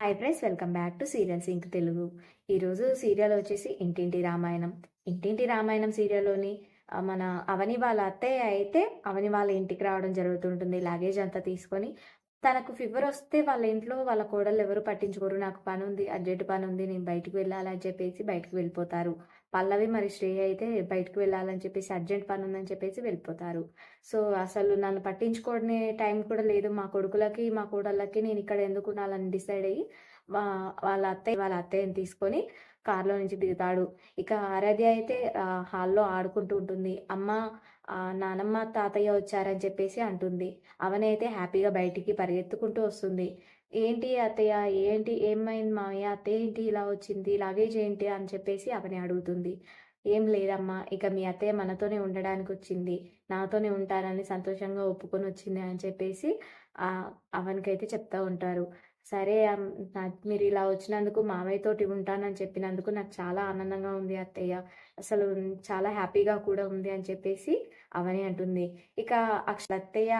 Hi friends welcome back to serial sync Telugu ఈరోజు serial వచ్చేసి ఇంటింటి రామాయణం. ఇంటింటి రామాయణం సీరియల్లోని మన అవని వాళ్ళ అత్తయ్య అయితే అవని వాళ్ళ ఇంటికి రావడం జరుగుతుంటుంది. లగేజ్ అంతా తీసుకొని తనకు ఫీవర్ వస్తే వాళ్ళ ఇంట్లో వాళ్ళ కోడలు ఎవరు పట్టించుకోరు. నాకు పని ఉంది అర్జెంట్ పని ఉంది నేను బయటికి వెళ్ళాలి అని చెప్పేసి బయటికి వెళ్ళిపోతారు. పల్లవి మరి శ్రేయ అయితే బయటికి వెళ్ళాలని చెప్పేసి అర్జెంట్ పని ఉందని చెప్పేసి వెళ్ళిపోతారు. సో అసలు నన్ను పట్టించుకోనే టైం కూడా లేదు. మా కొడుకులకి మా కోడళ్ళకి నేను ఇక్కడ ఎందుకు ఉండాలని డిసైడ్ అయ్యి వాళ్ళ అత్తయ్య వాళ్ళ అత్తయ్యని తీసుకొని కార్లో నుంచి దిగుతాడు. ఇక ఆరాధ్య అయితే హాల్లో ఆడుకుంటూ ఉంటుంది. అమ్మ నానమ్మ తాతయ్య వచ్చారని చెప్పేసి అంటుంది. అవనైతే హ్యాపీగా బయటికి పరిగెత్తుకుంటూ వస్తుంది. ఏంటి అత్తయ్య ఏంటి ఏమైంది మావయ్య అత్తయ్య ఏంటి ఇలా వచ్చింది? లగేజ్ ఏంటి? అని చెప్పేసి అవని అడుగుతుంది. ఏం లేదమ్మా ఇక మీ అత్తయ్య మనతోనే ఉండడానికి వచ్చింది. నాతోనే ఉంటారని సంతోషంగా ఒప్పుకొని వచ్చింది అని చెప్పేసి ఆ అవనికైతే చెప్తా ఉంటారు. సరే మీరు ఇలా వచ్చినందుకు మామయ్య తోటి ఉంటానని చెప్పినందుకు నాకు చాలా ఆనందంగా ఉంది అత్తయ్య. అసలు చాలా హ్యాపీగా కూడా ఉంది అని చెప్పేసి అవని అంటుంది. ఇక అక్ష అత్తయ్య